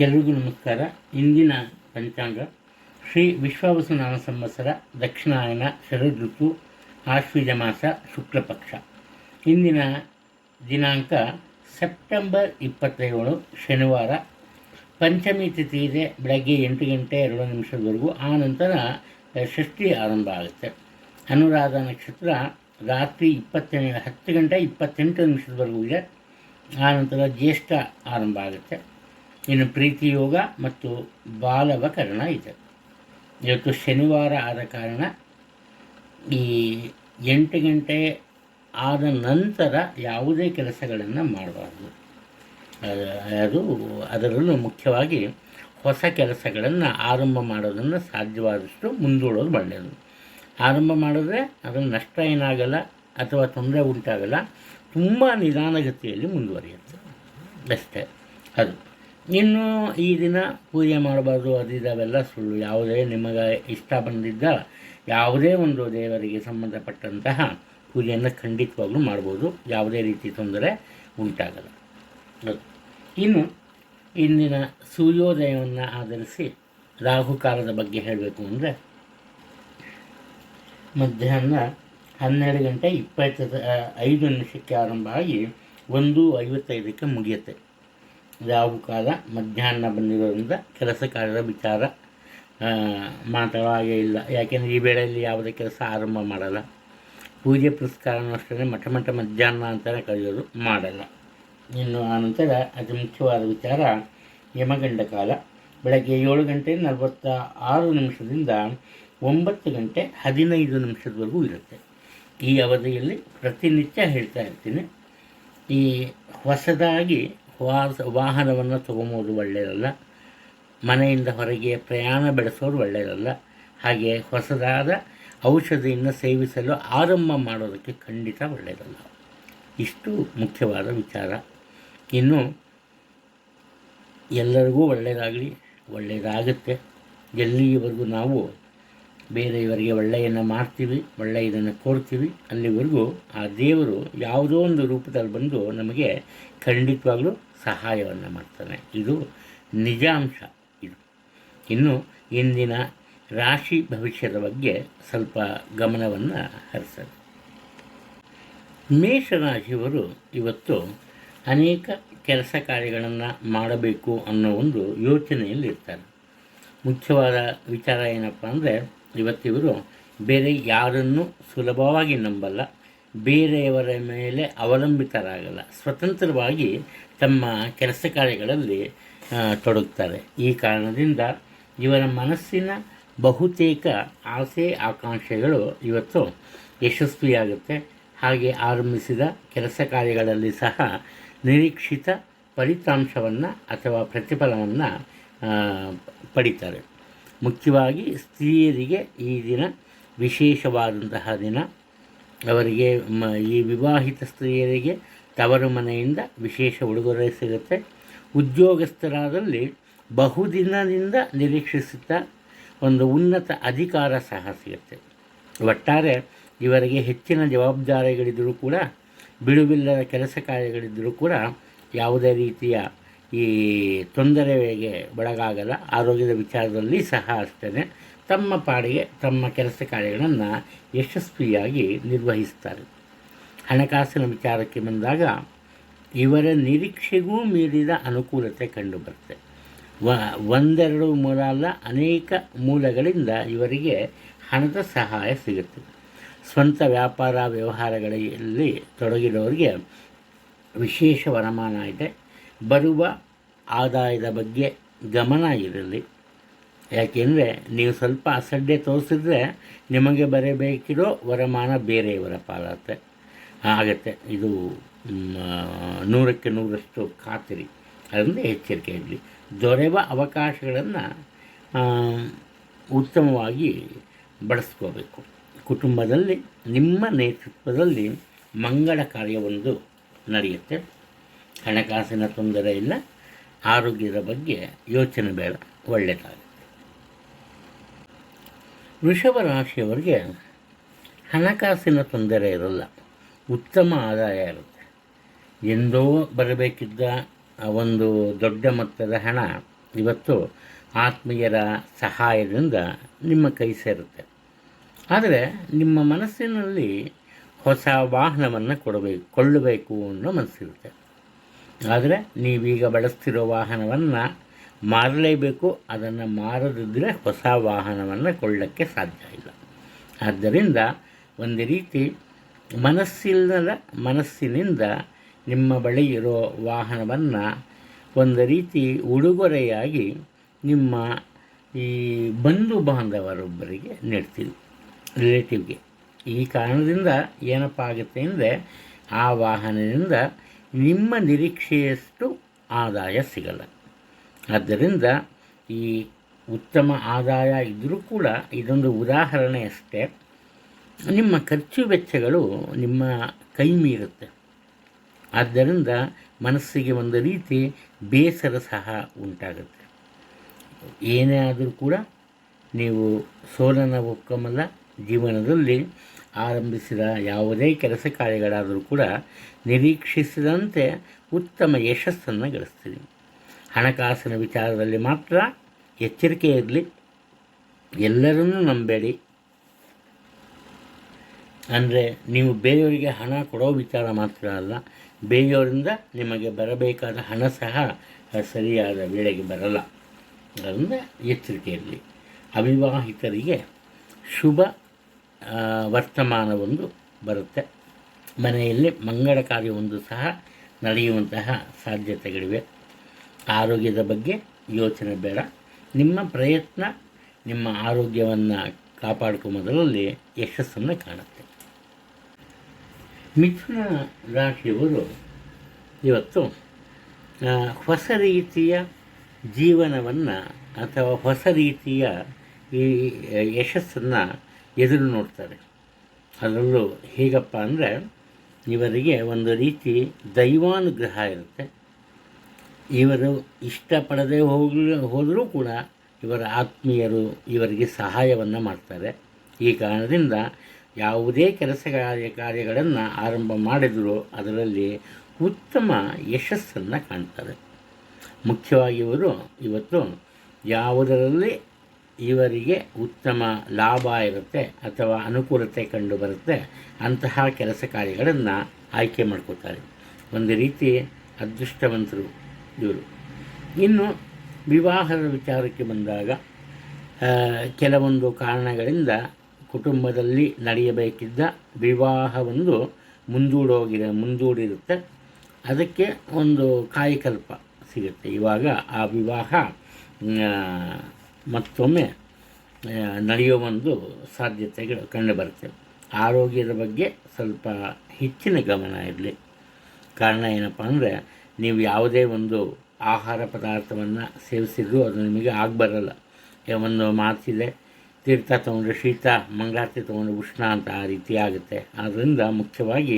ಎಲ್ರಿಗೂ ನಮಸ್ಕಾರ. ಇಂದಿನ ಪಂಚಾಂಗ ಶ್ರೀ ವಿಶ್ವಾವಸು ನಾಮ ಸಂವತ್ಸರ ದಕ್ಷಿಣಾಯನ ಶರದ್ ಋತು ಆಶ್ವೀಜ ಮಾಸ ಶುಕ್ಲಪಕ್ಷ ಇಂದಿನ ದಿನಾಂಕ ಸೆಪ್ಟೆಂಬರ್ ಇಪ್ಪತ್ತೇಳು, ಶನಿವಾರ. ಪಂಚಮಿ ತಿಥಿ ಇದೆ. ಬೆಳಗ್ಗೆ ಎಂಟು ಗಂಟೆ ಎರಡು ನಿಮಿಷದವರೆಗೂ. ಆ ನಂತರ ಷಷ್ಠಿ ಆರಂಭ ಆಗುತ್ತೆ. ಅನುರಾಧ ನಕ್ಷತ್ರ ರಾತ್ರಿ ಇಪ್ಪತ್ತೆಂಟು ಹತ್ತು ಗಂಟೆ ಇಪ್ಪತ್ತೆಂಟು ನಿಮಿಷದವರೆಗೂ ಇದೆ. ಆ ನಂತರ ಜ್ಯೇಷ್ಠ ಆರಂಭ ಆಗುತ್ತೆ. ಇನ್ನು ಪ್ರೀತಿಯೋಗ ಮತ್ತು ಬಾಲವಕರಣ ಇದೆ. ಇವತ್ತು ಶನಿವಾರ ಆದ ಕಾರಣ ಈ ಎಂಟು ಗಂಟೆ ಆದ ನಂತರ ಯಾವುದೇ ಕೆಲಸಗಳನ್ನು ಮಾಡಬಾರ್ದು. ಅದು ಅದರಲ್ಲೂ ಮುಖ್ಯವಾಗಿ ಹೊಸ ಕೆಲಸಗಳನ್ನು ಆರಂಭ ಮಾಡೋದನ್ನು ಸಾಧ್ಯವಾದಷ್ಟು ಮುಂದೂಡೋದು ಒಳ್ಳೆಯದು. ಆರಂಭ ಮಾಡಿದ್ರೆ ಅದನ್ನು ನಷ್ಟ ಏನಾಗಲ್ಲ ಅಥವಾ ತೊಂದರೆ ಉಂಟಾಗಲ್ಲ, ತುಂಬ ನಿಧಾನಗತಿಯಲ್ಲಿ ಮುಂದುವರಿಯುತ್ತೆ. ಅಷ್ಟೇ, ಅದು. ಇನ್ನು ಈ ದಿನ ಪೂಜೆ ಮಾಡಬಾರ್ದು ಅದಿದಾವೆಲ್ಲ ಸುಳ್ಳು. ಯಾವುದೇ ನಿಮಗೆ ಇಷ್ಟ ಬಂದಿದ್ದ ಯಾವುದೇ ಒಂದು ದೇವರಿಗೆ ಸಂಬಂಧಪಟ್ಟಂತಹ ಪೂಜೆಯನ್ನು ಖಂಡಿತವಾಗ್ಲೂ ಮಾಡ್ಬೋದು. ಯಾವುದೇ ರೀತಿ ತೊಂದರೆ ಉಂಟಾಗಲ್ಲ. ಅದು. ಇನ್ನು ಇಂದಿನ ಸೂರ್ಯೋದಯವನ್ನು ಆಧರಿಸಿ ರಾಹುಕಾಲದ ಬಗ್ಗೆ ಹೇಳಬೇಕು ಅಂದರೆ ಮಧ್ಯಾಹ್ನ ಹನ್ನೆರಡು ಗಂಟೆ ಇಪ್ಪತ್ತ ಐದು ನಿಮಿಷಕ್ಕೆ ಆರಂಭ ಆಗಿ ಒಂದು ಐವತ್ತೈದಕ್ಕೆ ಮುಗಿಯುತ್ತೆ. ರಾಹುಕಾಲ ಮಧ್ಯಾಹ್ನ ಬಂದಿರೋದ್ರಿಂದ ಕೆಲಸ ಕಾರ್ಯದ ವಿಚಾರ ಮಾತಾಡೋ ಹಾಗೆ ಇಲ್ಲ. ಯಾಕೆಂದರೆ ಈ ವೇಳೆಯಲ್ಲಿ ಯಾವುದೇ ಕೆಲಸ ಆರಂಭ ಮಾಡಲ್ಲ. ಪೂಜೆ ಪುರಸ್ಕಾರನೂ ಅಷ್ಟೇ ಮಠ ಮಠ ಮಧ್ಯಾಹ್ನ ಅಂತಲೇ ಕರೆಯೋದು ಮಾಡಲ್ಲ. ಇನ್ನು ಆನಂತರ ಅತಿ ಮುಖ್ಯವಾದ ವಿಚಾರ ಯಮಗಂಡ ಕಾಲ. ಬೆಳಗ್ಗೆ ಏಳು ಗಂಟೆ ನಲವತ್ತ ಆರು ನಿಮಿಷದಿಂದ ಒಂಬತ್ತು ಗಂಟೆ ಹದಿನೈದು ನಿಮಿಷದವರೆಗೂ ಇರುತ್ತೆ. ಈ ಅವಧಿಯಲ್ಲಿ ಪ್ರತಿನಿತ್ಯ ಹೇಳ್ತಾ ಇರ್ತೀನಿ. ಈ ಹೊಸದಾಗಿ ವಾಸ ವಾಹನವನ್ನು ತೊಗೊಂಬೋದು ಒಳ್ಳೆಯದಲ್ಲ ಮನೆಯಿಂದ ಹೊರಗೆ ಪ್ರಯಾಣ ಬೆಳೆಸೋದು ಒಳ್ಳೆಯದಲ್ಲ ಹಾಗೆ ಹೊಸದಾದ ಔಷಧಿಯನ್ನು ಸೇವಿಸಲು ಆರಂಭ ಮಾಡೋದಕ್ಕೆ ಖಂಡಿತ ಒಳ್ಳೆಯದಲ್ಲ ಇಷ್ಟು ಮುಖ್ಯವಾದ ವಿಚಾರ. ಇನ್ನು ಎಲ್ಲರಿಗೂ ಒಳ್ಳೆಯದಾಗಲಿ ಒಳ್ಳೆಯದಾಗುತ್ತೆ ಎಲ್ಲಿಯವರೆಗೂ ನಾವು ಬೇರೆಯವರಿಗೆ ಒಳ್ಳೆಯನ್ನು ಮಾಡ್ತೀವಿ, ಒಳ್ಳೆಯದನ್ನು ಕೋರ್ತೀವಿ, ಅಲ್ಲಿವರೆಗೂ ಆ ದೇವರು ಯಾವುದೋ ಒಂದು ರೂಪದಲ್ಲಿ ಬಂದು ನಮಗೆ ಖಂಡಿತವಾಗ್ಲೂ ಸಹಾಯವನ್ನು ಮಾಡ್ತಾನೆ. ಇದು ನಿಜಾಂಶ ಇದು. ಇನ್ನು ಇಂದಿನ ರಾಶಿ ಭವಿಷ್ಯದ ಬಗ್ಗೆ ಸ್ವಲ್ಪ ಗಮನವನ್ನು ಹರಿಸೋಣ. ಮೇಷರಾಶಿಯವರು ಇವತ್ತು ಅನೇಕ ಕೆಲಸ ಕಾರ್ಯಗಳನ್ನು ಮಾಡಬೇಕು ಅನ್ನೋ ಒಂದು ಯೋಚನೆಯಲ್ಲಿರ್ತಾರೆ. ಮುಖ್ಯವಾದ ವಿಚಾರ ಏನಪ್ಪ ಅಂದರೆ ಇವತ್ತಿವರು ಬೇರೆ ಯಾರನ್ನು ಸುಲಭವಾಗಿ ನಂಬಲ್ಲ. ಬೇರೆಯವರ ಮೇಲೆ ಅವಲಂಬಿತರಾಗಲ್ಲ. ಸ್ವತಂತ್ರವಾಗಿ ತಮ್ಮ ಕೆಲಸ ಕಾರ್ಯಗಳಲ್ಲಿ ತೊಡಗುತ್ತಾರೆ. ಈ ಕಾರಣದಿಂದ ಇವರ ಮನಸ್ಸಿನ ಬಹುತೇಕ ಆಸೆ, ಆಕಾಂಕ್ಷೆಗಳು ಇವತ್ತು ಯಶಸ್ವಿಯಾಗುತ್ತೆ. ಹಾಗೆ ಆರಂಭಿಸಿದ ಕೆಲಸ ಕಾರ್ಯಗಳಲ್ಲಿ ಸಹ ನಿರೀಕ್ಷಿತ ಫಲಿತಾಂಶವನ್ನು ಅಥವಾ ಪ್ರತಿಫಲವನ್ನು ಪಡಿತಾರೆ. ಮುಖ್ಯವಾಗಿ ಸ್ತ್ರೀಯರಿಗೆ ಈ ದಿನ ವಿಶೇಷವಾದಂತಹ ದಿನ. ಅವರಿಗೆ ಮ, ಈ ವಿವಾಹಿತ ಸ್ತ್ರೀಯರಿಗೆ ತವರು ಮನೆಯಿಂದ ವಿಶೇಷ ಉಡುಗೊರೆ ಸಿಗುತ್ತೆ. ಉದ್ಯೋಗಸ್ಥರಾದಲ್ಲಿ ಬಹುದಿನದಿಂದ ನಿರೀಕ್ಷಿಸುತ್ತಾ ಒಂದು ಉನ್ನತ ಅಧಿಕಾರ ಸಹ ಸಿಗುತ್ತೆ. ಒಟ್ಟಾರೆ ಇವರಿಗೆ ಹೆಚ್ಚಿನ ಜವಾಬ್ದಾರಿಗಳಿದ್ದರೂ ಕೂಡ, ಬಿಡುವಿಲ್ಲದ ಕೆಲಸ ಕಾರ್ಯಗಳಿದ್ದರೂ ಕೂಡ ಯಾವುದೇ ರೀತಿಯ ಈ ತೊಂದರೆಗೆ ಒಳಗಾಗಲ್ಲ. ಆರೋಗ್ಯದ ವಿಚಾರದಲ್ಲಿ ಸಹ ಅಷ್ಟೇ ತಮ್ಮ ಪಾಡಿಗೆ, ತಮ್ಮ ಕೆಲಸ ಕಾರ್ಯಗಳನ್ನು ಯಶಸ್ವಿಯಾಗಿ ನಿರ್ವಹಿಸ್ತಾರೆ. ಹಣಕಾಸಿನ ವಿಚಾರಕ್ಕೆ ಬಂದಾಗ ಇವರ ನಿರೀಕ್ಷೆಗೂ ಮೀರಿದ ಅನುಕೂಲತೆ ಕಂಡುಬರುತ್ತೆ. ವ, ಒಂದೆರಡು ಮೂಲ ಅಲ್ಲ, ಅನೇಕ ಮೂಲಗಳಿಂದ ಇವರಿಗೆ ಹಣದ ಸಹಾಯ ಸಿಗುತ್ತೆ. ಸ್ವಂತ ವ್ಯಾಪಾರ ವ್ಯವಹಾರಗಳಲ್ಲಿ ತೊಡಗಿರೋರಿಗೆ ವಿಶೇಷ ವರಮಾನ ಇದೆ. ಬರುವ ಆದಾಯದ ಬಗ್ಗೆ ಗಮನ ಇರಲಿ. ಯಾಕೆಂದರೆ ನೀವು ಸ್ವಲ್ಪ ಅಸಡ್ಡೆ ತೋರಿಸಿದ್ರೆ ನಿಮಗೆ ಬರಬೇಕಿರೋ ವರಮಾನ ಬೇರೆಯವರ ಪಾಲತ್ತೆ ಆಗುತ್ತೆ ಇದು ನೂರಕ್ಕೆ ನೂರಷ್ಟು ಖಾತರಿ. ಅದರಿಂದ ಎಚ್ಚರಿಕೆ ಇರಲಿ. ದೊರೆವ ಅವಕಾಶಗಳನ್ನು ಉತ್ತಮವಾಗಿ ಬಳಸ್ಕೋಬೇಕು. ಕುಟುಂಬದಲ್ಲಿ, ನಿಮ್ಮ ನೇತೃತ್ವದಲ್ಲಿ ಮಂಗಳ ಕಾರ್ಯವೊಂದು ನಡೆಯುತ್ತೆ. ಹಣಕಾಸಿನ ತೊಂದರೆ ಇಲ್ಲ, ಆರೋಗ್ಯದ ಬಗ್ಗೆ ಯೋಚನೆ ಬೇಡ ಒಳ್ಳೆಯದಾಗುತ್ತೆ ವೃಷಭ ರಾಶಿಯವರಿಗೆ ಹಣಕಾಸಿನ ತೊಂದರೆ ಇರಲ್ಲ. ಉತ್ತಮ ಆದಾಯ ಇರುತ್ತೆ. ಎಂದೋ ಬರಬೇಕಿದ್ದ ಒಂದು ದೊಡ್ಡ ಮೊತ್ತದ ಹಣ ಇವತ್ತು ಆತ್ಮೀಯರ ಸಹಾಯದಿಂದ ನಿಮ್ಮ ಕೈ ಸೇರುತ್ತೆ. ಆದರೆ ನಿಮ್ಮ ಮನಸ್ಸಿನಲ್ಲಿ ಹೊಸ ವಾಹನವನ್ನು ಕೊಡಬೇಕು ಕೊಳ್ಳಬೇಕು ಅನ್ನೋ ಮನಸ್ಸಿರುತ್ತೆ. ಆದರೆ ನೀವೀಗ ಬಳಸ್ತಿರೋ ವಾಹನವನ್ನು ಮಾರಲೇಬೇಕು, ಅದನ್ನು ಮಾರದಿದ್ದರೆ ಹೊಸ ವಾಹನವನ್ನು ಕೊಳ್ಳಕ್ಕೆ ಸಾಧ್ಯ ಇಲ್ಲ. ಆದ್ದರಿಂದ ಒಂದು ರೀತಿ ಮನಸ್ಸಿಲ್ಲದ ಮನಸ್ಸಿನಿಂದ ನಿಮ್ಮ ಬಳಿ ಇರೋ ವಾಹನವನ್ನು ಒಂದು ರೀತಿ ಉಡುಗೊರೆಯಾಗಿ ನಿಮ್ಮ ಈ ಬಂಧು ಬಾಂಧವರೊಬ್ಬರಿಗೆ ನೀಡ್ತೀವಿ, ರಿಲೇಟಿವ್ಗೆ. ಈ ಕಾರಣದಿಂದ ಏನಪ್ಪ ಆಗುತ್ತೆ ಅಂದರೆ ಆ ವಾಹನದಿಂದ ನಿಮ್ಮ ನಿರೀಕ್ಷೆಯಷ್ಟು ಆದಾಯ ಸಿಗಲ್ಲ. ಆದ್ದರಿಂದ ಈ ಉತ್ತಮ ಆದಾಯ ಇದ್ದರೂ ಕೂಡ ಇದೊಂದು ಉದಾಹರಣೆ ಅಷ್ಟೇ. ನಿಮ್ಮ ಖರ್ಚು ವೆಚ್ಚಗಳು ನಿಮ್ಮ ಕೈ ಮೀರುತ್ತೆ. ಆದ್ದರಿಂದ ಮನಸ್ಸಿಗೆ ಒಂದು ರೀತಿ ಬೇಸರ ಸಹ ಉಂಟಾಗುತ್ತೆ. ಏನೇ ಆದರೂ ಕೂಡ ನೀವು ಸೋಲನ ಒಕ್ಕಮಲ್ಲ, ಜೀವನದಲ್ಲಿ ಆರಂಭಿಸಿದ ಯಾವುದೇ ಕೆಲಸ ಕಾರ್ಯಗಳಾದರೂ ಕೂಡ ನಿರೀಕ್ಷಿಸಿದಂತೆ ಉತ್ತಮ ಯಶಸ್ಸನ್ನು ಗಳಿಸ್ತೀರಿ. ಹಣಕಾಸಿನ ವಿಚಾರದಲ್ಲಿ ಮಾತ್ರ ಎಚ್ಚರಿಕೆ ಇರಲಿ. ಎಲ್ಲರನ್ನೂ ನಂಬೇಡಿ. ಅಂದರೆ ನೀವು ಬೇರೆಯವರಿಗೆ ಹಣ ಕೊಡೋ ವಿಚಾರ ಮಾತ್ರ ಅಲ್ಲ, ಬೇರೆಯವರಿಂದ ನಿಮಗೆ ಬರಬೇಕಾದ ಹಣ ಸಹ ಸರಿಯಾದ ವೇಳೆಗೆ ಬರಲ್ಲ. ಅದರಿಂದ ಎಚ್ಚರಿಕೆ ಇರಲಿ. ಅವಿವಾಹಿತರಿಗೆ ಶುಭ ವರ್ತಮಾನವೊಂದು ಬರುತ್ತೆ. ಮನೆಯಲ್ಲಿ ಮಂಗಳ ಕಾರ್ಯವೊಂದು ಸಹ ನಡೆಯುವಂತಹ ಸಾಧ್ಯತೆಗಳಿವೆ. ಆರೋಗ್ಯದ ಬಗ್ಗೆ ಯೋಚನೆ ಬೇಡ. ನಿಮ್ಮ ಪ್ರಯತ್ನ, ನಿಮ್ಮ ಆರೋಗ್ಯವನ್ನು ಕಾಪಾಡ್ಕೊಂಬುದರಲ್ಲಿ ಯಶಸ್ಸನ್ನು ಕಾಣುತ್ತೆ. ಮಿಥುನ ರಾಶಿಯವರು ಇವತ್ತು ಹೊಸ ರೀತಿಯ ಜೀವನವನ್ನು ಅಥವಾ ಹೊಸ ರೀತಿಯ ಈ ಯಶಸ್ಸನ್ನು ಎದುರು ನೋಡ್ತಾರೆ. ಅದರಲ್ಲೂ ಹೇಗಪ್ಪ ಅಂದರೆ, ಇವರಿಗೆ ಒಂದು ರೀತಿ ದೈವಾನುಗ್ರಹ ಇರುತ್ತೆ. ಇವರು ಇಷ್ಟಪಡದೆ ಹೋಗಲು, ಹೋದರೂ ಕೂಡ ಇವರ ಆತ್ಮೀಯರು ಇವರಿಗೆ ಸಹಾಯವನ್ನು ಮಾಡ್ತಾರೆ. ಈ ಕಾರಣದಿಂದ ಯಾವುದೇ ಕೆಲಸ ಕಾರ್ಯ, ಕಾರ್ಯಗಳನ್ನು ಆರಂಭ ಮಾಡಿದರೂ ಅದರಲ್ಲಿ ಉತ್ತಮ ಯಶಸ್ಸನ್ನು ಕಾಣ್ತಾರೆ ಮುಖ್ಯವಾಗಿ ಇವರು ಇವತ್ತು ಯಾವುದರಲ್ಲಿ ಇವರಿಗೆ ಉತ್ತಮ ಲಾಭ ಇರುತ್ತೆ ಅಥವಾ ಅನುಕೂಲತೆ ಕಂಡು ಬರುತ್ತೆ ಅಂತಹ ಕೆಲಸ ಕಾರ್ಯಗಳನ್ನು ಆಯ್ಕೆ ಮಾಡ್ಕೋತಾರೆ. ಒಂದು ರೀತಿ ಅದೃಷ್ಟವಂತರು ಇವರು ಇನ್ನು ವಿವಾಹದ ವಿಚಾರಕ್ಕೆ ಬಂದಾಗ ಕೆಲವೊಂದು ಕಾರಣಗಳಿಂದ ಕುಟುಂಬದಲ್ಲಿ ನಡೆಯಬೇಕಿದ್ದ ವಿವಾಹವೊಂದು ಮುಂದೂಡೋಗಿದೆ, ಮುಂದೂಡಿರುತ್ತೆ. ಅದಕ್ಕೆ ಒಂದು ಕಾಯಕಲ್ಪ ಸಿಗುತ್ತೆ. ಇವಾಗ ಆ ವಿವಾಹ ಮತ್ತೊಮ್ಮೆ ನಡೆಯೋ ಒಂದು ಸಾಧ್ಯತೆಗಳು ಕಂಡುಬರುತ್ತೆ. ಆರೋಗ್ಯದ ಬಗ್ಗೆ ಸ್ವಲ್ಪ ಹೆಚ್ಚಿನ ಗಮನ ಇರಲಿ. ಕಾರಣ ಏನಪ್ಪ ಅಂದರೆ ನೀವು ಯಾವುದೇ ಒಂದು ಆಹಾರ ಪದಾರ್ಥವನ್ನು ಸೇವಿಸಿದ್ರು ಅದು ನಿಮಗೆ ಆಗಬರಲ್ಲ. ಒಂದು ಮಾತಿದೆ, ತೀರ್ಥ ತೊಗೊಂಡ್ರೆ ಶೀತ, ಮಂಗಳಾರತಿ ತೊಗೊಂಡ್ರೆ ಉಷ್ಣ ಅಂತ ಆ ರೀತಿ ಆಗುತ್ತೆ. ಆದ್ದರಿಂದ ಮುಖ್ಯವಾಗಿ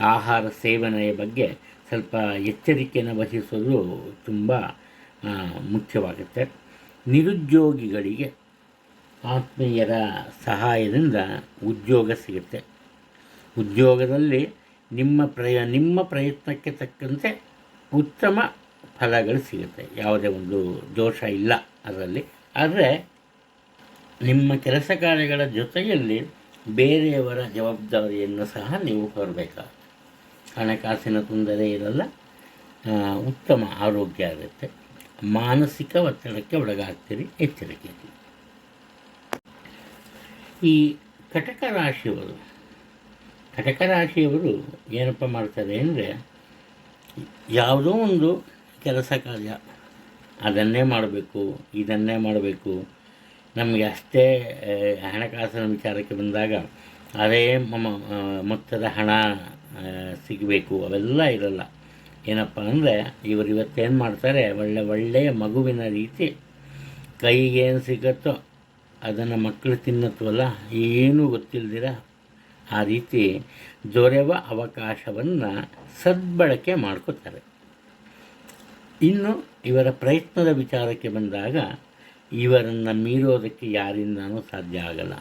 ಆಹಾರ ಸೇವನೆಯ ಬಗ್ಗೆ ಸ್ವಲ್ಪ ಎಚ್ಚರಿಕೆಯನ್ನು ವಹಿಸೋದು ತುಂಬ ಮುಖ್ಯವಾಗುತ್ತೆ. ನಿರುದ್ಯೋಗಿಗಳಿಗೆ ಆತ್ಮೀಯರ ಸಹಾಯದಿಂದ ಉದ್ಯೋಗ ಸಿಗುತ್ತೆ. ಉದ್ಯೋಗದಲ್ಲಿ ನಿಮ್ಮ ಪ್ರಯ, ನಿಮ್ಮ ಪ್ರಯತ್ನಕ್ಕೆ ತಕ್ಕಂತೆ ಉತ್ತಮ ಫಲಗಳು ಸಿಗುತ್ತೆ. ಯಾವುದೇ ಒಂದು ದೋಷ ಇಲ್ಲ ಅದರಲ್ಲಿ. ಆದರೆ ನಿಮ್ಮ ಕೆಲಸ ಕಾರ್ಯಗಳ ಜೊತೆಯಲ್ಲಿ ಬೇರೆಯವರ ಜವಾಬ್ದಾರಿಯನ್ನು ಸಹ ನೀವು ಹೊರಬೇಕಾಗುತ್ತೆ ಹಣಕಾಸಿನ ತೊಂದರೆ ಇರಲ್ಲ ಉತ್ತಮ ಆರೋಗ್ಯ ಆಗುತ್ತೆ ಮಾನಸಿಕ ಒತ್ತಡಕ್ಕೆ ಒಳಗಾಗ್ತೀರಿ, ಎಚ್ಚರಿಕೆ ಈ ಕಟಕ ರಾಶಿಯವರು ಕಟಕ ರಾಶಿಯವರು ಏನಪ್ಪ ಮಾಡ್ತಾರೆ ಅಂದರೆ ಯಾವುದೋ ಒಂದು ಕೆಲಸ ಕಾರ್ಯ. ಅದನ್ನೇ ಮಾಡಬೇಕು, ಇದನ್ನೇ ಮಾಡಬೇಕು. ನಮಗೆ ಅಷ್ಟೇ ಹಣಕಾಸಿನ ವಿಚಾರಕ್ಕೆ ಬಂದಾಗ ಅದೇ ಮೊತ್ತದ ಹಣ ಸಿಗಬೇಕು. ಅವೆಲ್ಲ ಇರಲ್ಲ. ಏನಪ್ಪ ಅಂದರೆ, ಇವರು ಇವತ್ತೇನು ಮಾಡ್ತಾರೆ, ಒಳ್ಳೆ, ಒಳ್ಳೆಯ ಮಗುವಿನ ರೀತಿ ಕೈಗೆ ಏನು ಸಿಗತ್ತೋ ಅದನ್ನು ಮಕ್ಕಳು ತಿನ್ನತ್ವಲ್ಲ ಏನೂ ಗೊತ್ತಿಲ್ಲದಿರ ಆ ರೀತಿ ದೊರೆವ ಅವಕಾಶವನ್ನು ಸದ್ಬಳಕೆ ಮಾಡ್ಕೋತಾರೆ. ಇನ್ನು ಇವರ ಪ್ರಯತ್ನದ ವಿಚಾರಕ್ಕೆ ಬಂದಾಗ ಇವರನ್ನು ಮೀರೋದಕ್ಕೆ ಯಾರಿಂದನೂ ಸಾಧ್ಯ ಆಗಲ್ಲ.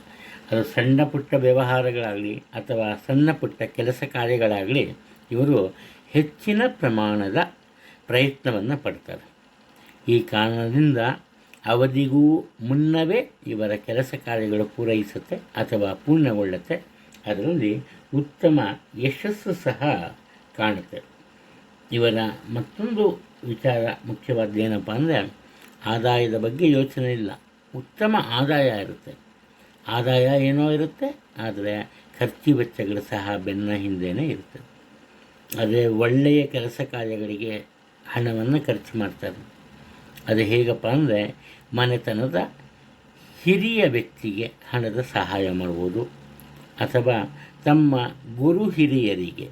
ಅದು ಸಣ್ಣ ಪುಟ್ಟ ವ್ಯವಹಾರಗಳಾಗಲಿ ಅಥವಾ ಸಣ್ಣ ಪುಟ್ಟ ಕೆಲಸ ಕಾರ್ಯಗಳಾಗಲಿ ಇವರು ಹೆಚ್ಚಿನ ಪ್ರಮಾಣದ ಪ್ರಯತ್ನವನ್ನು ಪಡ್ತಾರೆ. ಈ ಕಾರಣದಿಂದ ಅವಧಿಗೂ ಮುನ್ನವೇ ಇವರ ಕೆಲಸ ಕಾರ್ಯಗಳು ಪೂರೈಸುತ್ತೆ ಅಥವಾ ಪೂರ್ಣಗೊಳ್ಳುತ್ತೆ. ಅದರಲ್ಲಿ ಉತ್ತಮ ಯಶಸ್ಸು ಸಹ ಕಾಣುತ್ತೆ. ಇವರ ಮತ್ತೊಂದು ವಿಚಾರ ಏನಪ್ಪ ಅಂದರೆ, ಆದಾಯದ ಬಗ್ಗೆ ಯೋಚನೆ ಇಲ್ಲ. ಉತ್ತಮ ಆದಾಯ ಇರುತ್ತೆ. ಆದಾಯ ಏನೋ ಇರುತ್ತೆ, ಆದರೆ ಖರ್ಚು ವೆಚ್ಚಗಳು ಸಹ ಬೆನ್ನ ಹಿಂದೆಯೇ ಇರುತ್ತೆ. ಅದೇ ಒಳ್ಳೆಯ ಕೆಲಸ ಕಾರ್ಯಗಳಿಗೆ ಹಣವನ್ನು ಖರ್ಚು ಮಾಡ್ತಾರೆ. ಅದು ಹೇಗಪ್ಪ ಅಂದರೆ, ಮನೆತನದ ಹಿರಿಯ ವ್ಯಕ್ತಿಗೆ ಹಣದ ಸಹಾಯ ಮಾಡ್ಬೋದು. ಅಥವಾ ತಮ್ಮ ಗುರು ಹಿರಿಯರಿಗೆ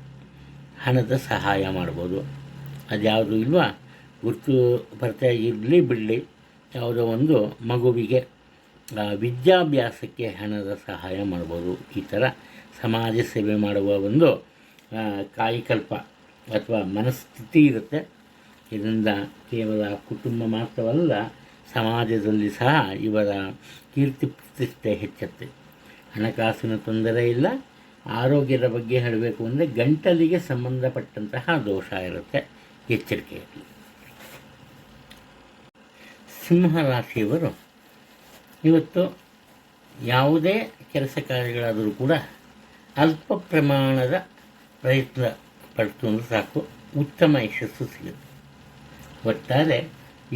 ಹಣದ ಸಹಾಯ ಮಾಡ್ಬೋದು. ಅದ್ಯಾವುದು ಇಲ್ವಾ? ಗುರುತು ಇರಲಿ ಬಿಡಲಿ. ಯಾವುದೋ ಒಂದು ಮಗುವಿಗೆ ವಿದ್ಯಾಭ್ಯಾಸಕ್ಕೆ ಹಣದ ಸಹಾಯ ಮಾಡ್ಬೋದು. ಈ ಥರ ಸಮಾಜ ಸೇವೆ ಮಾಡುವ ಒಂದು ಕಾಯಿಕಲ್ಪ ಅಥವಾ ಮನಸ್ಥಿತಿ ಇರುತ್ತೆ. ಇದರಿಂದ ಕೇವಲ ಕುಟುಂಬ ಮಾತ್ರವಲ್ಲ, ಸಮಾಜದಲ್ಲಿ ಸಹ ಇವರ ಕೀರ್ತಿ ಪ್ರತಿಷ್ಠೆ ಹೆಚ್ಚುತ್ತೆ. ಹಣಕಾಸಿನ ತೊಂದರೆ ಇಲ್ಲ ಆರೋಗ್ಯದ ಬಗ್ಗೆ ಹೇಳಬೇಕು ಅಂದರೆ ಗಂಟಲಿಗೆ ಸಂಬಂಧಪಟ್ಟಂತಹ ದೋಷ ಇರುತ್ತೆ ಎಚ್ಚರಿಕೆ ಸಿಂಹ ರಾಶಿಯವರು ಇವತ್ತು ಯಾವುದೇ ಕೆಲಸ ಕಾರ್ಯಗಳಾದರೂ ಕೂಡ ಅಲ್ಪ ಪ್ರಮಾಣದ ಪ್ರಯತ್ನ ಪಡ್ತು ಅಂದರೆ ಸಾಕು, ಉತ್ತಮ ಯಶಸ್ಸು ಸಿಗುತ್ತೆ. ಒಟ್ಟಾರೆ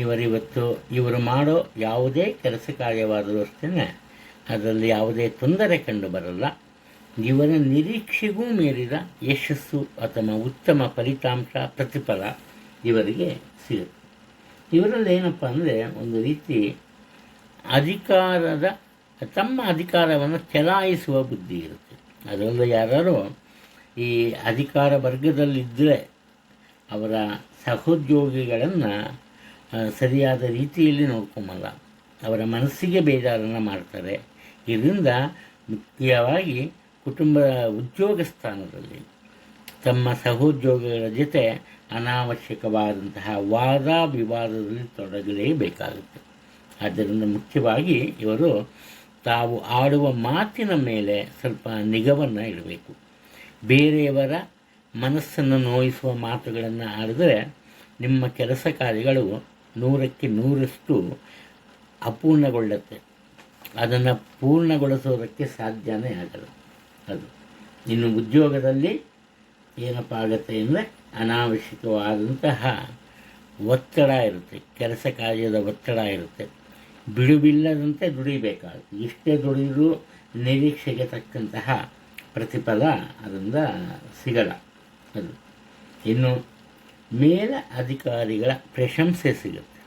ಇವರಿವತ್ತು ಇವರು ಮಾಡೋ ಯಾವುದೇ ಕೆಲಸ ಕಾರ್ಯವಾದರೂ ಅಷ್ಟೇ ಅದರಲ್ಲಿ ಯಾವುದೇ ತೊಂದರೆ ಕಂಡು ಬರಲ್ಲ. ಇವರ ನಿರೀಕ್ಷೆಗೂ ಮೀರಿದ ಯಶಸ್ಸು ಅಥವಾ ಉತ್ತಮ ಫಲಿತಾಂಶ, ಪ್ರತಿಫಲ ಇವರಿಗೆ ಸಿಗುತ್ತೆ. ಇವರಲ್ಲಿ ಏನಪ್ಪ ಅಂದರೆ ಒಂದು ರೀತಿ ಅಧಿಕಾರದ, ತಮ್ಮ ಅಧಿಕಾರವನ್ನು ಚಲಾಯಿಸುವ ಬುದ್ಧಿ ಇರುತ್ತೆ. ಅದರಲ್ಲೂ ಯಾರು ಈ ಅಧಿಕಾರ ವರ್ಗದಲ್ಲಿದ್ದರೆ ಅವರ ಸಹೋದ್ಯೋಗಿಗಳನ್ನು ಸರಿಯಾದ ರೀತಿಯಲ್ಲಿ ನೋಡ್ಕೊಂಬಲ್ಲ. ಅವರ ಮನಸ್ಸಿಗೆ ಬೇಜಾರನ್ನು ಮಾಡ್ತಾರೆ. ಇದರಿಂದ ಮುಖ್ಯವಾಗಿ ಕುಟುಂಬ ಉದ್ಯೋಗ ಸ್ಥಾನದಲ್ಲಿ ತಮ್ಮ ಸಹೋದ್ಯೋಗಿಗಳ ಜೊತೆ ಅನಾವಶ್ಯಕವಾದಂತಹ ವಾದ ವಿವಾದದಲ್ಲಿ ತೊಡಗಲೇಬೇಕಾಗುತ್ತೆ. ಆದ್ದರಿಂದ ಮುಖ್ಯವಾಗಿ ಇವರು ತಾವು ಆಡುವ ಮಾತಿನ ಮೇಲೆ ಸ್ವಲ್ಪ ನಿಗವನ್ನು ಇಡಬೇಕು. ಬೇರೆಯವರ ಮನಸ್ಸನ್ನು ನೋಯಿಸುವ ಮಾತುಗಳನ್ನು ಆಡಿದರೆ ನಿಮ್ಮ ಕೆಲಸ ಕಾರ್ಯಗಳು ನೂರಕ್ಕೆ ನೂರಷ್ಟು ಅಪೂರ್ಣಗೊಳ್ಳುತ್ತೆ. ಅದನ್ನು ಪೂರ್ಣಗೊಳಿಸೋದಕ್ಕೆ ಸಾಧ್ಯನೇ ಆಗಲ್ಲ. ಅದು. ಇನ್ನು ಉದ್ಯೋಗದಲ್ಲಿ ಏನಪ್ಪ ಆಗುತ್ತೆ ಅಂದರೆ ಅನಾವಶ್ಯಕವಾದಂತಹ ಒತ್ತಡ ಇರುತ್ತೆ. ಕೆಲಸ ಕಾರ್ಯದ ಒತ್ತಡ ಇರುತ್ತೆ. ಬಿಡುವಿಲ್ಲದಂತೆ ದುಡಿಬೇಕಾಗುತ್ತೆ ಇಷ್ಟೇ ದುಡಿದರೂ ನಿರೀಕ್ಷೆಗೆ ತಕ್ಕಂತಹ ಪ್ರತಿಫಲ ಅದರಿಂದ ಸಿಗಲ್ಲ. ಅದು. ಇನ್ನು ಮೇಲ ಅಧಿಕಾರಿಗಳ ಪ್ರಶಂಸೆ ಸಿಗುತ್ತೆ.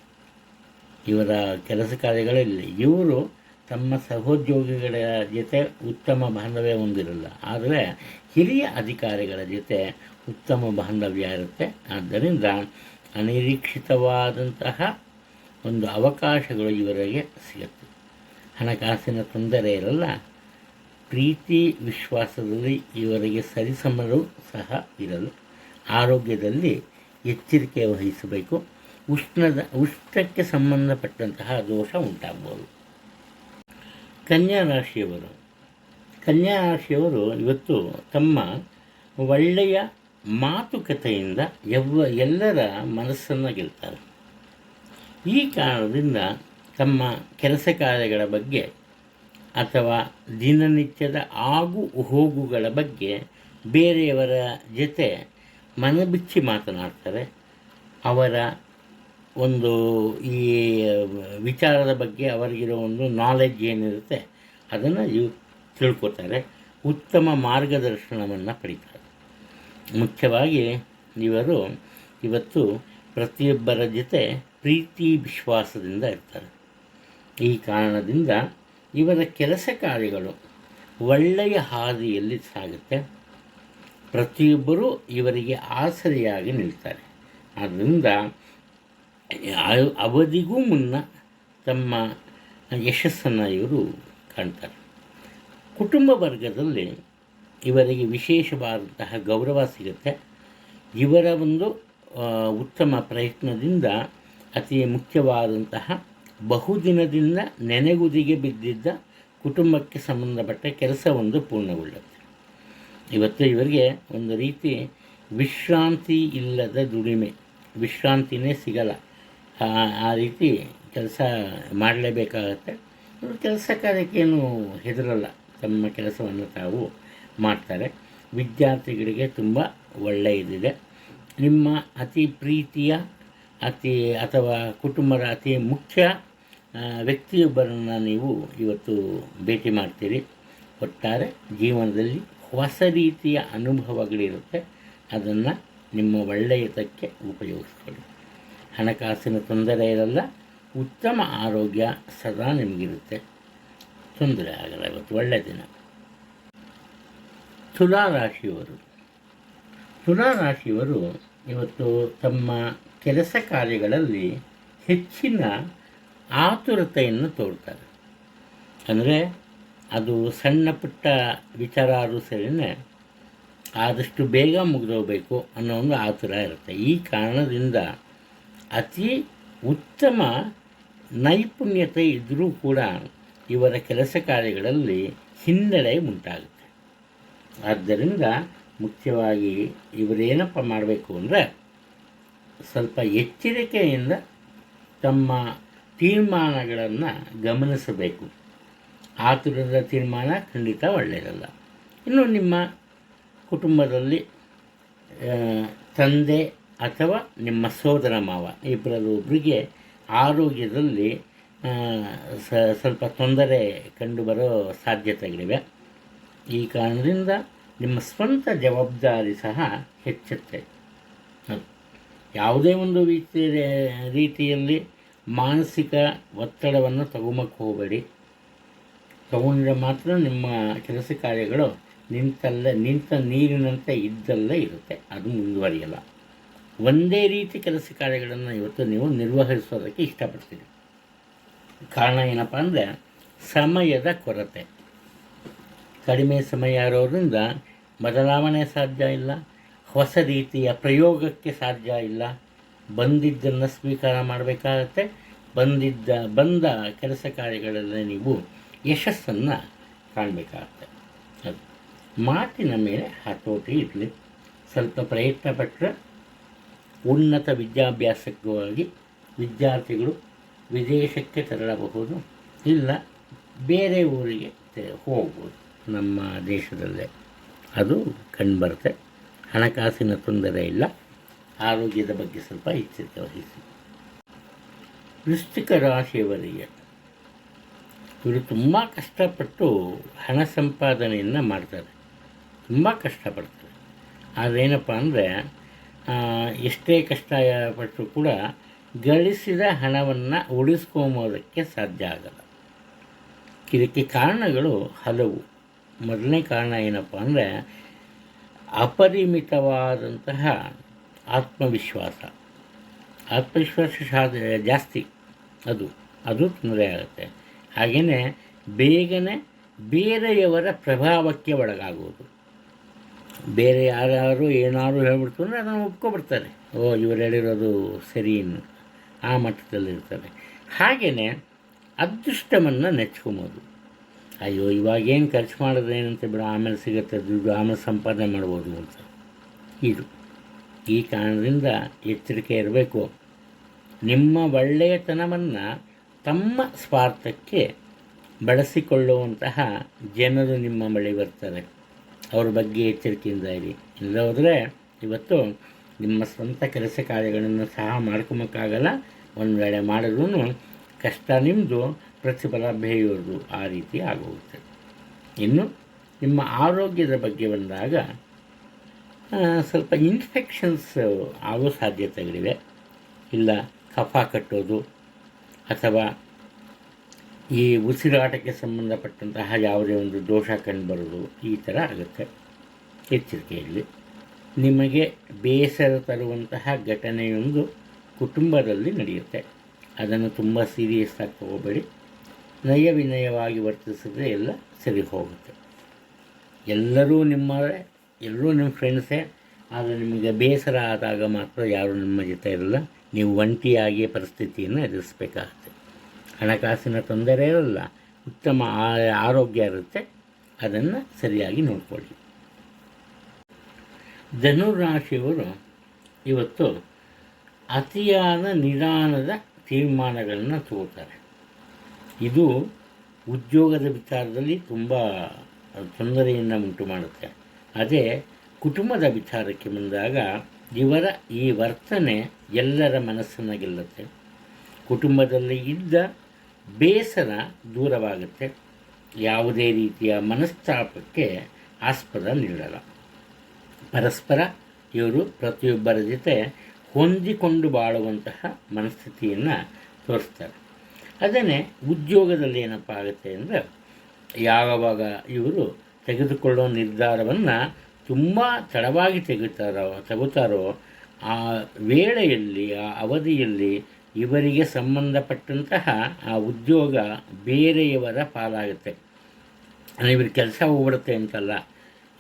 ಇವರ ಕೆಲಸ ಕಾರ್ಯಗಳಲ್ಲಿ ಇವರು ತಮ್ಮ ಸಹೋದ್ಯೋಗಿಗಳ ಜೊತೆ ಉತ್ತಮ ಬಾಂಧವ್ಯ ಹೊಂದಿರಲ್ಲ. ಆದರೆ ಹಿರಿಯ ಅಧಿಕಾರಿಗಳ ಜೊತೆ ಉತ್ತಮ ಬಾಂಧವ್ಯ ಇರುತ್ತೆ. ಆದ್ದರಿಂದ ಅನಿರೀಕ್ಷಿತವಾದಂತಹ ಒಂದು ಅವಕಾಶಗಳು ಇವರಿಗೆ ಸಿಗುತ್ತೆ. ಹಣಕಾಸಿನ ತೊಂದರೆ ಇರಲ್ಲ. ಪ್ರೀತಿ ವಿಶ್ವಾಸದಲ್ಲಿ ಇವರಿಗೆ ಸರಿಸಮರು ಸಹ ಇರಲು ಆರೋಗ್ಯದಲ್ಲಿ ಎಚ್ಚರಿಕೆ ವಹಿಸಬೇಕು. ಉಷ್ಣದ, ಉಷ್ಣಕ್ಕೆ ಸಂಬಂಧಪಟ್ಟಂತಹ ದೋಷ ಉಂಟಾಗ್ಬೋದು. ಕನ್ಯಾ ರಾಶಿಯವರು. ಕನ್ಯಾ ರಾಶಿಯವರು ಇವತ್ತು ತಮ್ಮ ಒಳ್ಳೆಯ ಮಾತುಕತೆಯಿಂದ ಎವ್ವ ಎಲ್ಲರ ಮನಸ್ಸನ್ನು ಗೆಲ್ತಾರೆ. ಈ ಕಾರಣದಿಂದ ತಮ್ಮ ಕೆಲಸ ಕಾರ್ಯಗಳ ಬಗ್ಗೆ ಅಥವಾ ದಿನನಿತ್ಯದ ಆಗು ಹೋಗುಗಳ ಬಗ್ಗೆ ಬೇರೆಯವರ ಜೊತೆ ಮನಬಿಚ್ಚಿ ಮಾತನಾಡ್ತಾರೆ. ಅವರ ಒಂದು ಈ ವಿಚಾರದ ಬಗ್ಗೆ ಅವರಿಗಿರೋ ಒಂದು ನಾಲೆಡ್ಜ್ ಏನಿರುತ್ತೆ, ಅದನ್ನು ಇವು ತಿಳ್ಕೊತಾರೆ. ಉತ್ತಮ ಮಾರ್ಗದರ್ಶನವನ್ನು ಪಡಿತಾರೆ. ಮುಖ್ಯವಾಗಿ ಇವರು ಇವತ್ತು ಪ್ರತಿಯೊಬ್ಬರ ಜೊತೆ ಪ್ರೀತಿ ವಿಶ್ವಾಸದಿಂದ ಇರ್ತಾರೆ. ಈ ಕಾರಣದಿಂದ ಇವರ ಕೆಲಸ ಕಾರ್ಯಗಳು ಒಳ್ಳೆಯ ಹಾದಿಯಲ್ಲಿ ಸಾಗುತ್ತೆ. ಪ್ರತಿಯೊಬ್ಬರೂ ಇವರಿಗೆ ಆಸರೆಯಾಗಿ ನಿಲ್ತಾರೆ. ಆದ್ದರಿಂದ ಅವಧಿಗೂ ಮುನ್ನ ತಮ್ಮ ಯಶಸ್ಸನ್ನು ಇವರು ಕಾಣ್ತಾರೆ. ಕುಟುಂಬ ವರ್ಗದಲ್ಲಿ ಇವರಿಗೆ ವಿಶೇಷವಾದಂತಹ ಗೌರವ ಸಿಗುತ್ತೆ. ಇವರ ಒಂದು ಉತ್ತಮ ಪ್ರಯತ್ನದಿಂದ ಅತಿ ಮುಖ್ಯವಾದಂತಹ ಬಹುದಿನದಿಂದ ನೆನೆಗುದಿಗೆ ಬಿದ್ದಿದ್ದ ಕುಟುಂಬಕ್ಕೆ ಸಂಬಂಧಪಟ್ಟ ಕೆಲಸ ಒಂದು ಪೂರ್ಣಗೊಳ್ಳುತ್ತೆ. ಇವತ್ತು ಇವರಿಗೆ ಒಂದು ರೀತಿ ವಿಶ್ರಾಂತಿ ಇಲ್ಲದ ದುಡಿಮೆ, ವಿಶ್ರಾಂತಿನೇ ಸಿಗಲ್ಲ. ಆ- ರೀತಿ ಕೆಲಸ ಮಾಡಲೇಬೇಕಾಗತ್ತೆ. ಇವರು ಕೆಲಸ ಕಾರ್ಯಕ್ಕೇನು ಹೆದರಲ್ಲ. ತಮ್ಮ ಕೆಲಸವನ್ನು ತಾವು ಮಾಡ್ತಾರೆ. ವಿದ್ಯಾರ್ಥಿಗಳಿಗೆ ತುಂಬ ಒಳ್ಳೆಯದಿದೆ. ನಿಮ್ಮ ಅತಿ ಪ್ರೀತಿಯ, ಅತಿ ಅಥವಾ ಕುಟುಂಬದ ಅತಿ ಮುಖ್ಯ ವ್ಯಕ್ತಿಯೊಬ್ಬರನ್ನು ನೀವು ಇವತ್ತು ಭೇಟಿ ಮಾಡ್ತೀರಿ. ಒಟ್ಟಾರೆ ಜೀವನದಲ್ಲಿ ಹೊಸ ರೀತಿಯ ಅನುಭವಗಳಿರುತ್ತೆ. ಅದನ್ನು ನಿಮ್ಮ ಒಳ್ಳೆಯದಕ್ಕೆ ಉಪಯೋಗಿಸ್ಕೊಳ್ಳಿ. ಹಣಕಾಸಿನ ತೊಂದರೆ ಇರಲ್ಲ, ಉತ್ತಮ ಆರೋಗ್ಯ ಸದಾ ನಿಮಗಿರುತ್ತೆ. ತೊಂದರೆ ಆಗಲ್ಲ ಇವತ್ತು ಒಳ್ಳೆಯ ದಿನ. ತುಲಾ ರಾಶಿಯವರು. ತುಲಾ ರಾಶಿಯವರು ಇವತ್ತು ತಮ್ಮ ಕೆಲಸ ಕಾರ್ಯಗಳಲ್ಲಿ ಹೆಚ್ಚಿನ ಆತುರತೆಯನ್ನು ತೋರ್ತಾರೆ. ಅಂದರೆ ಅದು ಸಣ್ಣ ಪುಟ್ಟ ವಿಚಾರ ಆದರೂ ಸರಿನೇ ಆದಷ್ಟು ಬೇಗ ಮುಗಿದೋಗ್ಬೇಕು ಅನ್ನೋ ಒಂದು ಆತುರ ಇರುತ್ತೆ. ಈ ಕಾರಣದಿಂದ ಅತಿ ಉತ್ತಮ ನೈಪುಣ್ಯತೆ ಇದ್ದರೂ ಕೂಡ ಇವರ ಕೆಲಸ ಕಾರ್ಯಗಳಲ್ಲಿ ಹಿನ್ನಡೆ ಉಂಟಾಗುತ್ತೆ. ಆದ್ದರಿಂದ ಮುಖ್ಯವಾಗಿ ಇವರೇನಪ್ಪ ಮಾಡಬೇಕು ಅಂದರೆ ಸ್ವಲ್ಪ ಎಚ್ಚರಿಕೆಯಿಂದ ತಮ್ಮ ತೀರ್ಮಾನಗಳನ್ನು ಗಮನಿಸಬೇಕು. ಆತುರದ ತೀರ್ಮಾನ ಖಂಡಿತ ಒಳ್ಳೆಯದಲ್ಲ. ಇನ್ನು ನಿಮ್ಮ ಕುಟುಂಬದಲ್ಲಿ ತಂದೆ ಅಥವಾ ನಿಮ್ಮ ಸೋದರ ಮಾವ ಇಬ್ಬರಲ್ಲಿ ಒಬ್ಬರಿಗೆ ಆರೋಗ್ಯದಲ್ಲಿ ಸ್ವಲ್ಪ ತೊಂದರೆ ಕಂಡುಬರೋ ಸಾಧ್ಯತೆಗಳಿವೆ. ಈ ಕಾರಣದಿಂದ ನಿಮ್ಮ ಸ್ವಂತ ಜವಾಬ್ದಾರಿ ಸಹ ಹೆಚ್ಚುತ್ತೆ. ಯಾವುದೇ ಒಂದು ರೀತಿ, ರೀತಿಯಲ್ಲಿ ಮಾನಸಿಕ ಒತ್ತಡವನ್ನು ತಗೊಂಬಕ್ಕೆ ಹೋಗಬೇಡಿ. ತಗೊಂಡ್ರೆ ಮಾತ್ರ ನಿಮ್ಮ ಕೆಲಸ ಕಾರ್ಯಗಳು ನಿಂತಲ್ಲೇ, ನಿಂತ ನೀರಿನಂತೆ ಇದ್ದಲ್ಲೇ ಇರುತ್ತೆ. ಅದು ಮುಂದುವರಿಯಲ್ಲ. ಒಂದೇ ರೀತಿ ಕೆಲಸ ಕಾರ್ಯಗಳನ್ನು ಇವತ್ತು ನೀವು ನಿರ್ವಹಿಸೋದಕ್ಕೆ ಇಷ್ಟಪಡ್ತೀರಿ. ಕಾರಣ ಏನಪ್ಪ ಅಂದರೆ ಸಮಯದ ಕೊರತೆ. ಕಡಿಮೆ ಸಮಯ ಇರೋದ್ರಿಂದ ಬದಲಾವಣೆ ಸಾಧ್ಯ ಇಲ್ಲ, ಹೊಸ ರೀತಿಯ ಪ್ರಯೋಗಕ್ಕೆ ಸಾಧ್ಯ ಇಲ್ಲ. ಬಂದಿದ್ದನ್ನು ಸ್ವೀಕಾರ ಮಾಡಬೇಕಾಗತ್ತೆ. ಬಂದಿದ್ದ, ಬಂದ ಕೆಲಸ ಕಾರ್ಯಗಳಲ್ಲಿ ನೀವು ಯಶಸ್ಸನ್ನು ಕಾಣಬೇಕಾಗತ್ತೆ. ಅದು ಮಾತಿನ ಮೇಲೆ ಹತೋಟಿ ಇರಲಿ ಸ್ವಲ್ಪ ಪ್ರಯತ್ನ ಪಟ್ಟರೆ ಉನ್ನತ ವಿದ್ಯಾಭ್ಯಾಸಕ್ಕಾಗಿ ವಿದ್ಯಾರ್ಥಿಗಳು ವಿದೇಶಕ್ಕೆ ತೆರಳಬಹುದು, ಇಲ್ಲ ಬೇರೆ ಊರಿಗೆ ಹೋಗ್ಬೋದು. ನಮ್ಮ ದೇಶದಲ್ಲೇ ಅದು ಕಂಡುಬರುತ್ತೆ ಹಣಕಾಸಿನ ತೊಂದರೆ ಇಲ್ಲ. ಆರೋಗ್ಯದ ಬಗ್ಗೆ ಸ್ವಲ್ಪ ಎಚ್ಚರಿಕೆ ವಹಿಸಿ. ವೃಶ್ಚಿಕ ರಾಶಿಯವರಿಗೆ ಇವರು ತುಂಬ ಕಷ್ಟಪಟ್ಟು ಹಣ ಸಂಪಾದನೆಯನ್ನು ಮಾಡ್ತಾರೆ. ತುಂಬ ಕಷ್ಟಪಡ್ತಾರೆ. ಆದ್ರೇನಪ್ಪ ಅಂದರೆ ಎಷ್ಟೇ ಕಷ್ಟ ಕಷ್ಟಪಟ್ಟರೂ ಕೂಡ ಗಳಿಸಿದ ಹಣವನ್ನು ಉಳಿಸ್ಕೊಂಬೋದಕ್ಕೆ ಸಾಧ್ಯ ಆಗಲ್ಲ. ಇದಕ್ಕೆ ಕಾರಣಗಳು ಹಲವು. ಮೊದಲನೇ ಕಾರಣ ಏನಪ್ಪ ಅಂದರೆ ಅಪರಿಮಿತವಾದಂತಹ ಆತ್ಮವಿಶ್ವಾಸ. ಆತ್ಮವಿಶ್ವಾಸ ಜಾಸ್ತಿ. ಅದು ಅದು ತೊಂದರೆ ಆಗುತ್ತೆ. ಹಾಗೆಯೇ ಬೇಗನೆ ಬೇರೆಯವರ ಪ್ರಭಾವಕ್ಕೆ ಒಳಗಾಗುವುದು. ಬೇರೆ ಯಾರ್ಯಾರು ಏನಾದ್ರು ಹೇಳ್ಬಿಡ್ತು ಅಂದರೆ ಅದನ್ನು ಒಪ್ಕೊಬಿಡ್ತಾರೆ. ಓ, ಇವ್ರು ಹೇಳಿರೋದು ಸರಿ ಆ ಮಟ್ಟದಲ್ಲಿರ್ತಾರೆ ಹಾಗೆಯೇ ಅದೃಷ್ಟವನ್ನು ನೆಚ್ಕೊಂಬೋದು. ಅಯ್ಯೋ ಇವಾಗೇನು ಖರ್ಚು ಮಾಡಿದ್ರೆ ಏನಂತ ಬಿಡು, ಆಮೇಲೆ ಸಿಗುತ್ತೆ ದುಡ್ಡು ಆಮೇಲೆ ಸಂಪಾದನೆ ಮಾಡ್ಬೋದು ಅಂತ. ಇದು. ಈ ಕಾರಣದಿಂದ ಎಚ್ಚರಿಕೆ ಇರಬೇಕು. ನಿಮ್ಮ ಒಳ್ಳೆಯತನವನ್ನು ತಮ್ಮ ಸ್ವಾರ್ಥಕ್ಕೆ ಬಳಸಿಕೊಳ್ಳುವಂತಹ ಜನರು ನಿಮ್ಮ ಬಳಿ ಬರ್ತಾರೆ. ಅವ್ರ ಬಗ್ಗೆ ಎಚ್ಚರಿಕೆಯಿಂದ ಇರಿ. ಇಲ್ಲ ಹೋದರೆ ಇವತ್ತು ನಿಮ್ಮ ಸ್ವಂತ ಕೆಲಸ ಕಾರ್ಯಗಳನ್ನು ಸಹ ಮಾಡ್ಕೊಳಕ್ಕಾಗಲ್ಲ ಒಂದು ವೇಳೆ ಮಾಡಿದ್ರೂ ಕಷ್ಟ ನಿಮ್ಮದು ಪ್ರತಿಫಲ ಬೇಯೋದು ಆ ರೀತಿ ಆಗೋಗುತ್ತೆ. ಇನ್ನು ನಿಮ್ಮ ಆರೋಗ್ಯದ ಬಗ್ಗೆ ಬಂದಾಗ ಸ್ವಲ್ಪ ಇನ್ಫೆಕ್ಷನ್ಸ್ ಆಗೋ ಸಾಧ್ಯತೆಗಳಿವೆ. ಇಲ್ಲ ಕಫ ಕಟ್ಟೋದು ಅಥವಾ ಈ ಉಸಿರಾಟಕ್ಕೆ ಸಂಬಂಧಪಟ್ಟಂತಹ ಯಾವುದೇ ಒಂದು ದೋಷ ಕಂಡುಬರೋದು ಈ ಥರ ಆಗುತ್ತೆ. ಎಚ್ಚರಿಕೆಯಲ್ಲಿ. ನಿಮಗೆ ಬೇಸರ ತರುವಂತಹ ಘಟನೆಯೊಂದು ಕುಟುಂಬದಲ್ಲಿ ನಡೆಯುತ್ತೆ. ಅದನ್ನು ತುಂಬ ಸೀರಿಯಸ್ ಆಗಿ ತಗೋಬೇಡಿ. ನಯ ವಿನಯವಾಗಿ ವರ್ತಿಸಿದ್ರೆ ಎಲ್ಲ ಸರಿ ಹೋಗುತ್ತೆ. ಎಲ್ಲರೂ ನಿಮ್ಮ ಎಲ್ಲರೂ ನಿಮ್ಮ ಫ್ರೆಂಡ್ಸೇ ಆದರೆ ನಿಮಗೆ ಬೇಸರ ಆದಾಗ ಮಾತ್ರ ಯಾರೂ ನಿಮ್ಮ ಜೊತೆ ಇರಲ್ಲ. ನೀವು ಒಂಟಿಯಾಗಿ ಪರಿಸ್ಥಿತಿಯನ್ನು ಎದುರಿಸಬೇಕಾಗುತ್ತೆ. ಹಣಕಾಸಿನ ತೊಂದರೆ ಇರಲ್ಲ. ಉತ್ತಮ ಆರೋಗ್ಯ ಇರುತ್ತೆ. ಅದನ್ನು ಸರಿಯಾಗಿ ನೋಡಿಕೊಳ್ಳಿ. ಧನುರಾಶಿಯವರು ಇವತ್ತು ಅತಿಯಾದ ನಿಧಾನದ ತೀರ್ಮಾನಗಳನ್ನು ತಗೋತಾರೆ. ಇದು ಉದ್ಯೋಗದ ವಿಚಾರದಲ್ಲಿ ತುಂಬ ತೊಂದರೆಯನ್ನು ಉಂಟು ಮಾಡುತ್ತೆ. ಅದೇ ಕುಟುಂಬದ ವಿಚಾರಕ್ಕೆ ಬಂದಾಗ ಇವರ ಈ ವರ್ತನೆ ಎಲ್ಲರ ಮನಸ್ಸನ್ನು ಗೆಲ್ಲುತ್ತೆ. ಕುಟುಂಬದಲ್ಲಿ ಇದ್ದ ಬೇಸರ ದೂರವಾಗುತ್ತೆ. ಯಾವುದೇ ರೀತಿಯ ಮನಸ್ತಾಪಕ್ಕೆ ಆಸ್ಪದ ನೀಡಲ್ಲ. ಪರಸ್ಪರ ಇವರು ಪ್ರತಿಯೊಬ್ಬರ ಜೊತೆ ಹೊಂದಿಕೊಂಡು ಬಾಳುವಂತಹ ಮನಸ್ಥಿತಿಯನ್ನು ತೋರಿಸ್ತಾರೆ. ಅದನ್ನೇ ಉದ್ಯೋಗದಲ್ಲಿ ಏನಪ್ಪ ಆಗುತ್ತೆ ಅಂದರೆ, ಯಾವಾಗ ಇವರು ತೆಗೆದುಕೊಳ್ಳೋ ನಿರ್ಧಾರವನ್ನು ತುಂಬ ತಡವಾಗಿ ತೆಗಿತಾರೋ ತಗೋತಾರೋ ಆ ವೇಳೆಯಲ್ಲಿ, ಆ ಅವಧಿಯಲ್ಲಿ ಇವರಿಗೆ ಸಂಬಂಧಪಟ್ಟಂತಹ ಆ ಉದ್ಯೋಗ ಬೇರೆಯವರ ಪಾಲಾಗುತ್ತೆ. ಅಂದರೆ ಇವ್ರಿಗೆ ಕೆಲಸ ಹೋಗ್ಬಿಡುತ್ತೆ ಅಂತಲ್ಲ,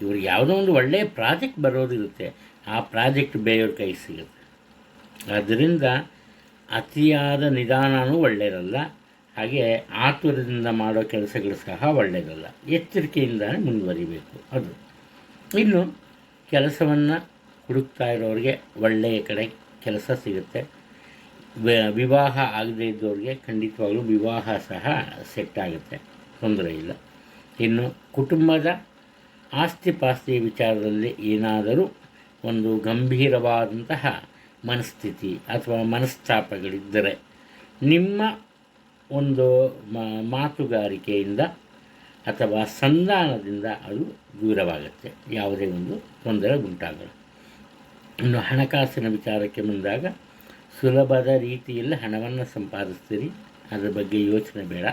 ಇವ್ರಿಗೆ ಯಾವುದೋ ಒಂದು ಒಳ್ಳೆಯ ಪ್ರಾಜೆಕ್ಟ್ ಬರೋದಿರುತ್ತೆ, ಆ ಪ್ರಾಜೆಕ್ಟ್ ಬೇರೆಯವ್ರ ಕೈ ಸಿಗುತ್ತೆ. ಆದ್ದರಿಂದ ಅತಿಯಾದ ನಿಧಾನವೂ ಒಳ್ಳೆಯದಲ್ಲ ಹಾಗೆ ಆತುರದಿಂದ ಮಾಡೋ ಕೆಲಸಗಳು ಸಹ ಒಳ್ಳೆಯದಲ್ಲ ಎಚ್ಚರಿಕೆಯಿಂದ ಮುಂದುವರಿಬೇಕು ಅದು. ಇನ್ನು ಕೆಲಸವನ್ನು ಹುಡುಕ್ತಾ ಇರೋರಿಗೆ ಒಳ್ಳೆಯ ಕಡೆ ಕೆಲಸ ಸಿಗುತ್ತೆ. ವಿವಾಹ ಆಗದೇ ಇದ್ದವ್ರಿಗೆ ಖಂಡಿತವಾಗ್ಲೂ ವಿವಾಹ ಸಹ ಸೆಟ್ ಆಗುತ್ತೆ. ತೊಂದರೆ ಇಲ್ಲ. ಇನ್ನು ಕುಟುಂಬದ ಆಸ್ತಿ ಪಾಸ್ತಿ ವಿಚಾರದಲ್ಲಿ ಏನಾದರೂ ಒಂದು ಗಂಭೀರವಾದಂತಹ ಮನಸ್ಥಿತಿ ಅಥವಾ ಮನಸ್ತಾಪಗಳಿದ್ದರೆ ನಿಮ್ಮ ಒಂದು ಮಾತುಗಾರಿಕೆಯಿಂದ ಅಥವಾ ಸಂಧಾನದಿಂದ ಅದು ದೂರವಾಗುತ್ತೆ. ಯಾವುದೇ ಒಂದು ತೊಂದರೆ ಉಂಟಾಗಲ್ಲ. ಇನ್ನು ಹಣಕಾಸಿನ ವಿಚಾರಕ್ಕೆ ಬಂದಾಗ ಸುಲಭದ ರೀತಿಯಲ್ಲಿ ಹಣವನ್ನು ಸಂಪಾದಿಸ್ತೀರಿ. ಅದರ ಬಗ್ಗೆ ಯೋಚನೆ ಬೇಡ.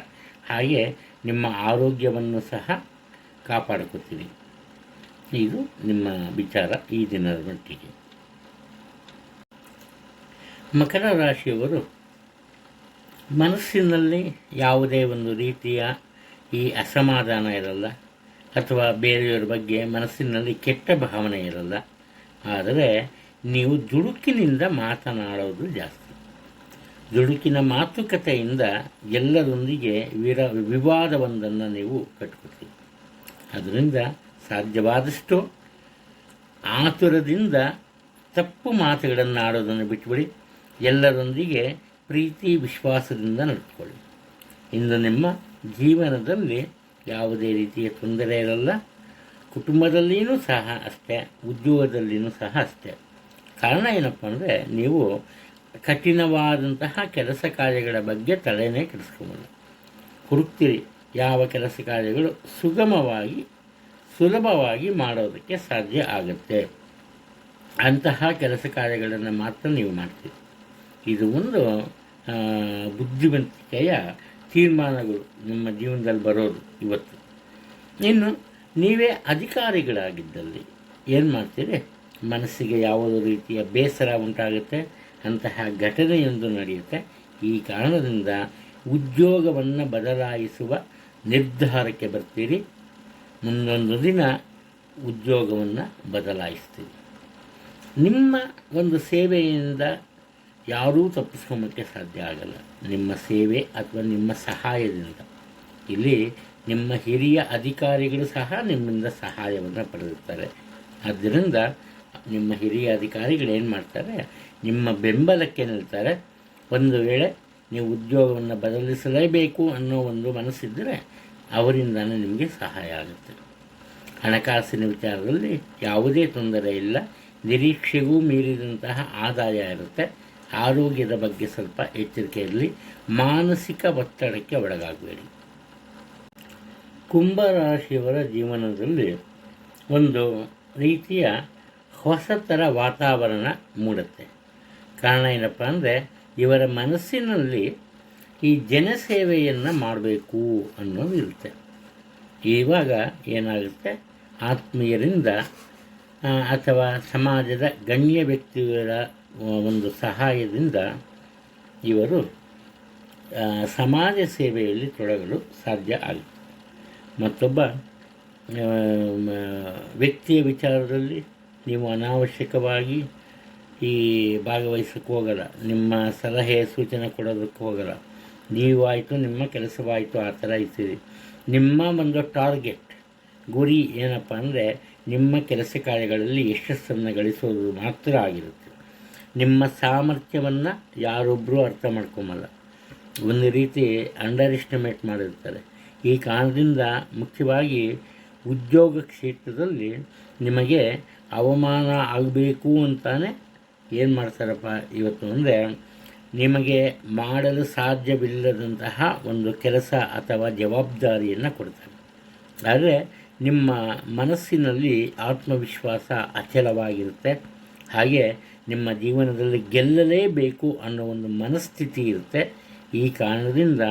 ಹಾಗೆ ನಿಮ್ಮ ಆರೋಗ್ಯವನ್ನು ಸಹ ಕಾಪಾಡ್ಕೋತೀರಿ. ಇದು ನಿಮ್ಮ ವಿಚಾರ ಈ ದಿನದ ಮಟ್ಟಿಗೆ. ಮಕರ ರಾಶಿಯವರು ಮನಸ್ಸಿನಲ್ಲಿ ಯಾವುದೇ ಒಂದು ರೀತಿಯ ಈ ಅಸಮಾಧಾನ ಇರಲ್ಲ, ಅಥವಾ ಬೇರೆಯವರ ಬಗ್ಗೆ ಮನಸ್ಸಿನಲ್ಲಿ ಕೆಟ್ಟ ಭಾವನೆ ಇರಲ್ಲ. ಆದರೆ ನೀವು ದುಡುಕಿನಿಂದ ಮಾತನಾಡೋದು ಜಾಸ್ತಿ. ದುಡುಕಿನ ಮಾತುಕತೆಯಿಂದ ಎಲ್ಲರೊಂದಿಗೆ ವಿರ, ವಿವಾದವೊಂದನ್ನು ನೀವು ಕಟ್ಕೊತೀರಿ. ಅದರಿಂದ ಸಾಧ್ಯವಾದಷ್ಟು ಆತುರದಿಂದ ತಪ್ಪು ಮಾತುಗಳನ್ನು ಆಡೋದನ್ನು ಬಿಟ್ಬಿಡಿ. ಎಲ್ಲರೊಂದಿಗೆ ಪ್ರೀತಿ, ವಿಶ್ವಾಸದಿಂದ ನಡೆದುಕೊಳ್ಳಿ ಇಂದು ನಿಮ್ಮ ಜೀವನದಲ್ಲಿ ಯಾವುದೇ ರೀತಿಯ ತೊಂದರೆ ಇರಲ್ಲ. ಕುಟುಂಬದಲ್ಲಿಯೂ ಸಹ ಅಷ್ಟೇ ಉದ್ಯೋಗದಲ್ಲಿಯೂ ಸಹ ಅಷ್ಟೇ. ಕಾರಣ ಏನಪ್ಪ ಅಂದರೆ ನೀವು ಕಠಿಣವಾದಂತಹ ಕೆಲಸ ಕಾರ್ಯಗಳ ಬಗ್ಗೆ ತಲೆನೇ ಕೆಡಿಸ್ಕೊಂಬಲ್ಲ ಹುಡುಕ್ತೀರಿ ಯಾವ ಕೆಲಸ ಕಾರ್ಯಗಳು ಸುಗಮವಾಗಿ, ಸುಲಭವಾಗಿ ಮಾಡೋದಕ್ಕೆ ಸಾಧ್ಯ ಆಗುತ್ತೆ. ಅಂತಹ ಕೆಲಸ ಕಾರ್ಯಗಳನ್ನು ಮಾತ್ರ ನೀವು ಮಾಡ್ತೀರಿ. ಇದು ಒಂದು ಬುದ್ಧಿವಂತಿಕೆಯ ತೀರ್ಮಾನಗಳು ನಿಮ್ಮ ಜೀವನದಲ್ಲಿ ಬರೋದು ಇವತ್ತು. ಇನ್ನು ನೀವೇ ಅಧಿಕಾರಿಗಳಾಗಿದ್ದಲ್ಲಿ ಏನು ಮಾಡ್ತೀರಿ? ಮನಸ್ಸಿಗೆ ಯಾವುದೋ ರೀತಿಯ ಬೇಸರ ಉಂಟಾಗುತ್ತೆ ಅಂತಹ ಘಟನೆಯೊಂದು ನಡೆಯುತ್ತೆ. ಈ ಕಾರಣದಿಂದ ಉದ್ಯೋಗವನ್ನು ಬದಲಾಯಿಸುವ ನಿರ್ಧಾರಕ್ಕೆ ಬರ್ತೀರಿ. ಮುಂದೊಂದು ದಿನ ಉದ್ಯೋಗವನ್ನು ಬದಲಾಯಿಸ್ತೀರಿ. ನಿಮ್ಮ ಒಂದು ಸೇವೆಯಿಂದ ಯಾರೂ ತಪ್ಪಿಸ್ಕೊಂಬಕ್ಕೆ ಸಾಧ್ಯ ಆಗಲ್ಲ. ನಿಮ್ಮ ಸೇವೆ ಅಥವಾ ನಿಮ್ಮ ಸಹಾಯದಿಂದ. ಇಲ್ಲಿ ನಿಮ್ಮ ಹಿರಿಯ ಅಧಿಕಾರಿಗಳು ಸಹ ನಿಮ್ಮಿಂದ ಸಹಾಯವನ್ನು ಪಡೆದಿರ್ತಾರೆ ಆದ್ದರಿಂದ ನಿಮ್ಮ ಹಿರಿಯ ಏನು ಮಾಡ್ತಾರೆ, ನಿಮ್ಮ ಬೆಂಬಲಕ್ಕೆ ನಿಲ್ತಾರೆ. ಒಂದು ವೇಳೆ ನೀವು ಉದ್ಯೋಗವನ್ನು ಬದಲಿಸಲೇಬೇಕು ಅನ್ನೋ ಒಂದು ಮನಸ್ಸಿದ್ದರೆ ಅವರಿಂದನೇ ನಿಮಗೆ ಸಹಾಯ ಆಗುತ್ತೆ. ಹಣಕಾಸಿನ ವಿಚಾರದಲ್ಲಿ ಯಾವುದೇ ತೊಂದರೆ ಇಲ್ಲ. ನಿರೀಕ್ಷೆಗೂ ಮೀರಿದಂತಹ ಆದಾಯ ಇರುತ್ತೆ. ಆರೋಗ್ಯದ ಬಗ್ಗೆ ಸ್ವಲ್ಪ ಎಚ್ಚರಿಕೆ ಇರಲಿ. ಮಾನಸಿಕ ಒತ್ತಡಕ್ಕೆ ಒಳಗಾಗಬೇಡಿ. ಕುಂಭರಾಶಿಯವರ ಜೀವನದಲ್ಲಿ ಒಂದು ರೀತಿಯ ಹೊಸ ಥರ ವಾತಾವರಣ ಮೂಡುತ್ತೆ. ಕಾರಣ ಏನಪ್ಪ ಅಂದರೆ, ಇವರ ಮನಸ್ಸಿನಲ್ಲಿ ಈ ಜನಸೇವೆಯನ್ನು ಮಾಡಬೇಕು ಅನ್ನೋದು ಇರುತ್ತೆ. ಇವಾಗ ಏನಾಗುತ್ತೆ, ಆತ್ಮೀಯರಿಂದ ಅಥವಾ ಸಮಾಜದ ಗಣ್ಯ ವ್ಯಕ್ತಿಗಳ ಒಂದು ಸಹಾಯದಿಂದ ಇವರು ಸಮಾಜ ಸೇವೆಯಲ್ಲಿ ತೊಡಗಲು ಸಾಧ್ಯ ಆಗುತ್ತೆ. ಮತ್ತೊಬ್ಬ ವ್ಯಕ್ತಿಯ ವಿಚಾರದಲ್ಲಿ ನೀವು ಅನಾವಶ್ಯಕವಾಗಿ ಈ ಭಾಗವಹಿಸೋಕ್ಕೆ ಹೋಗಲ್ಲ. ನಿಮ್ಮ ಸಲಹೆ, ಸೂಚನೆ ಕೊಡೋದಕ್ಕೆ ಹೋಗಲ್ಲ. ನೀವಾಯಿತು, ನಿಮ್ಮ ಕೆಲಸವಾಯಿತು, ಆ ಥರ ಇರ್ತೀರಿ. ನಿಮ್ಮ ಒಂದು ಟಾರ್ಗೆಟ್, ಗುರಿ ಏನಪ್ಪ ಅಂದರೆ ನಿಮ್ಮ ಕೆಲಸ ಕಾರ್ಯಗಳಲ್ಲಿ ಯಶಸ್ಸನ್ನು ಗಳಿಸೋದು ಮಾತ್ರ ಆಗಿರುತ್ತೆ. ನಿಮ್ಮ ಸಾಮರ್ಥ್ಯವನ್ನು ಯಾರೊಬ್ಬರೂ ಅರ್ಥ ಮಾಡ್ಕೊಂಬಲ್ಲ ಒಂದು ರೀತಿ ಅಂಡರ್ ಎಸ್ಟಿಮೇಟ್ ಮಾಡಿರ್ತಾರೆ. ಈ ಕಾರಣದಿಂದ ಮುಖ್ಯವಾಗಿ ಉದ್ಯೋಗ ಕ್ಷೇತ್ರದಲ್ಲಿ ನಿಮಗೆ ಅವಮಾನ ಆಗಬೇಕು ಅಂತಾನೆ ಏನು ಮಾಡ್ತಾರಪ್ಪ ಇವತ್ತು ಅಂದರೆ ನಿಮಗೆ ಮಾಡಲು ಸಾಧ್ಯವಿಲ್ಲದಂತಹ ಒಂದು ಕೆಲಸ ಅಥವಾ ಜವಾಬ್ದಾರಿಯನ್ನು ಕೊಡ್ತಾರೆ. ಆದರೆ ನಿಮ್ಮ ಮನಸ್ಸಿನಲ್ಲಿ ಆತ್ಮವಿಶ್ವಾಸ ಅಚಲವಾಗಿರುತ್ತೆ. ಹಾಗೆ ನಿಮ್ಮ ಜೀವನದಲ್ಲಿ ಗೆಲ್ಲಲೇಬೇಕು ಅನ್ನೋ ಒಂದು ಮನಸ್ಥಿತಿ ಇರುತ್ತೆ. ಈ ಕಾರಣದಿಂದ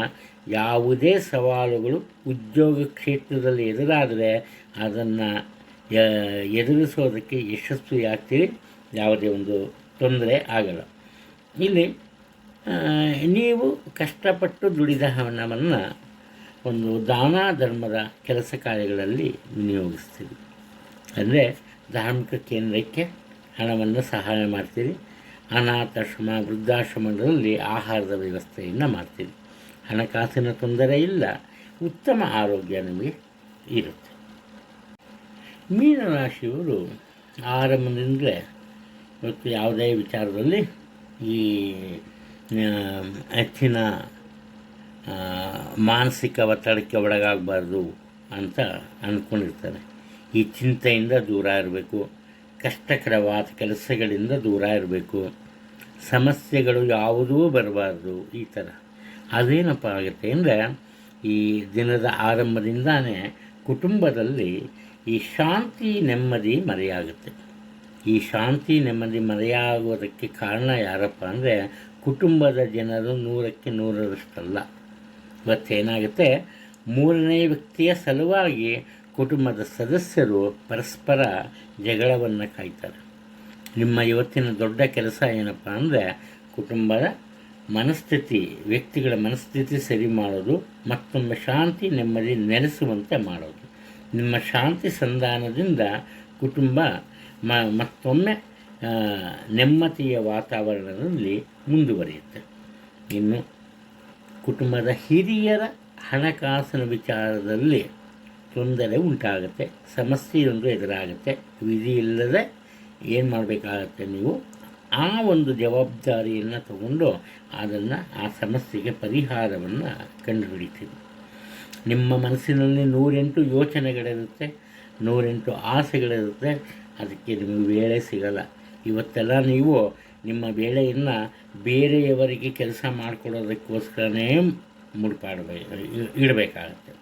ಯಾವುದೇ ಸವಾಲುಗಳು ಉದ್ಯೋಗ ಕ್ಷೇತ್ರದಲ್ಲಿ ಎದುರಾದರೆ ಅದನ್ನು ಎದುರಿಸೋದಕ್ಕೆ ಯಶಸ್ವಿಯಾಗ್ತೀರಿ ಯಾವುದೇ ಒಂದು ತೊಂದರೆ ಆಗಲ್ಲ. ಇಲ್ಲಿ ನೀವು ಕಷ್ಟಪಟ್ಟು ದುಡಿದ ಹಣವನ್ನು ಒಂದು ದಾನ ಧರ್ಮದ ಕೆಲಸ ಕಾರ್ಯಗಳಲ್ಲಿ ವಿನಿಯೋಗಿಸ್ತೀರಿ. ಅಂದರೆ ಧಾರ್ಮಿಕ ಕೇಂದ್ರಕ್ಕೆ ಹಣವನ್ನು ಸಹಾಯ ಮಾಡ್ತೀರಿ ಅನಾಥಾಶ್ರಮ ವೃದ್ಧಾಶ್ರಮಗಳಲ್ಲಿ ಆಹಾರದ ವ್ಯವಸ್ಥೆಯನ್ನು ಮಾಡ್ತೀರಿ. ಹಣಕಾಸಿನ ತೊಂದರೆ ಇಲ್ಲ, ಉತ್ತಮ ಆರೋಗ್ಯ ನಿಮಗೆ ಇರುತ್ತೆ. ಮೀನರಾಶಿಯವರು ಆರಂಭದಿಂದಲೇ ಇವತ್ತು ಯಾವುದೇ ವಿಚಾರದಲ್ಲಿ ಈ ಹೆಚ್ಚಿನ ಮಾನಸಿಕ ಒತ್ತಡಕ್ಕೆ ಒಳಗಾಗಬಾರ್ದು ಅಂತ ಅಂದ್ಕೊಂಡಿರ್ತಾರೆ ಈ ಚಿಂತೆಯಿಂದ ದೂರ ಇರಬೇಕು, ಕಷ್ಟಕರವಾದ ಕೆಲಸಗಳಿಂದ ದೂರ ಇರಬೇಕು, ಸಮಸ್ಯೆಗಳು ಯಾವುದೂ ಬರಬಾರ್ದು ಈ ಥರ. ಅದೇನಪ್ಪ ಆಗುತ್ತೆ ಅಂದರೆ ಈ ದಿನದ ಆರಂಭದಿಂದಾನೇ ಕುಟುಂಬದಲ್ಲಿ ಈ ಶಾಂತಿ ನೆಮ್ಮದಿ ಮರೆಯಾಗುತ್ತೆ. ಈ ಶಾಂತಿ ನೆಮ್ಮದಿ ಮರೆಯಾಗೋದಕ್ಕೆ ಕಾರಣ ಯಾರಪ್ಪ ಅಂದರೆ ಕುಟುಂಬದ ಜನರು ನೂರಕ್ಕೆ ನೂರರಷ್ಟಲ್ಲ. ಇವತ್ತೇನಾಗುತ್ತೆ ಮೂರನೇ ವ್ಯಕ್ತಿಯ ಸಲುವಾಗಿ ಕುಟುಂಬದ ಸದಸ್ಯರು ಪರಸ್ಪರ ಜಗಳವನ್ನು ಕಾಯ್ತಾರೆ. ನಿಮ್ಮ ಇವತ್ತಿನ ದೊಡ್ಡ ಕೆಲಸ ಏನಪ್ಪ ಅಂದರೆ ಕುಟುಂಬದ ಮನಸ್ಥಿತಿ, ವ್ಯಕ್ತಿಗಳ ಮನಸ್ಥಿತಿ ಸರಿ ಮಾಡೋದು, ಮತ್ತೊಮ್ಮೆ ಶಾಂತಿ ನೆಮ್ಮದಿ ನೆಲೆಸುವಂತೆ ಮಾಡೋದು. ನಿಮ್ಮ ಶಾಂತಿ ಸಂಧಾನದಿಂದ ಕುಟುಂಬ ಮ, ಮತ್ತೊಮ್ಮೆ ನೆಮ್ಮದಿಯ ವಾತಾವರಣದಲ್ಲಿ ಮುಂದುವರಿಯುತ್ತೆ. ಇನ್ನು ಕುಟುಂಬದ ಹಿರಿಯರ ಹಣಕಾಸಿನ ವಿಚಾರದಲ್ಲಿ ತೊಂದರೆ ಉಂಟಾಗುತ್ತೆ, ಸಮಸ್ಯೆಯೊಂದು ಎದುರಾಗುತ್ತೆ. ವಿಧಿ ಇಲ್ಲದೆ ಏನು ಮಾಡಬೇಕಾಗತ್ತೆ ನೀವು? ಆ ಒಂದು ಜವಾಬ್ದಾರಿಯನ್ನು ತಗೊಂಡು ಅದನ್ನು, ಆ ಸಮಸ್ಯೆಗೆ ಪರಿಹಾರವನ್ನು ಕಂಡುಹಿಡಿತೀರಿ. ನಿಮ್ಮ ಮನಸ್ಸಿನಲ್ಲಿ ನೂರೆಂಟು ಯೋಚನೆಗಳಿರುತ್ತೆ, ನೂರೆಂಟು ಆಸೆಗಳಿರುತ್ತೆ, ಅದಕ್ಕೆ ನಿಮಗೆ ವೇಳೆ ಸಿಗಲ್ಲ. ಇವತ್ತೆಲ್ಲ ನೀವು ನಿಮ್ಮ ವೇಳೆಯನ್ನು ಬೇರೆಯವರಿಗೆ ಕೆಲಸ ಮಾಡಿಕೊಡೋದಕ್ಕೋಸ್ಕರನೇ ಮುಡ್ಪಾಡಬೇಕು ಇಡಬೇಕಾಗುತ್ತೆ.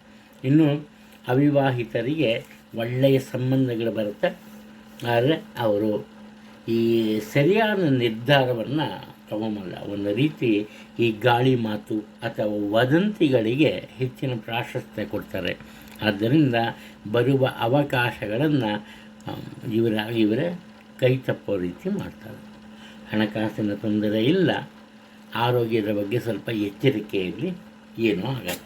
ಇನ್ನು ಅವಿವಾಹಿತರಿಗೆ ಒಳ್ಳೆಯ ಸಂಬಂಧಗಳು ಬರುತ್ತೆ. ಆದರೆ ಅವರು ಈ ಸರಿಯಾದ ನಿರ್ಧಾರವನ್ನು ತಗೊಂಬಲ್ಲ. ಒಂದು ರೀತಿ ಈ ಗಾಳಿ ಮಾತು ಅಥವಾ ವದಂತಿಗಳಿಗೆ ಹೆಚ್ಚಿನ ಪ್ರಾಶಸ್ತ್ಯ ಕೊಡ್ತಾರೆ. ಆದ್ದರಿಂದ ಬರುವ ಅವಕಾಶಗಳನ್ನು ಇವರ, ಇವರೇ ಕೈ ತಪ್ಪೋ ರೀತಿ ಮಾಡ್ತಾರೆ. ಹಣಕಾಸಿನ ತೊಂದರೆ ಇಲ್ಲ. ಆರೋಗ್ಯದ ಬಗ್ಗೆ ಸ್ವಲ್ಪ ಎಚ್ಚರಿಕೆ ಇರಲಿ. ಏನೂ ಆಗಲ್ಲ.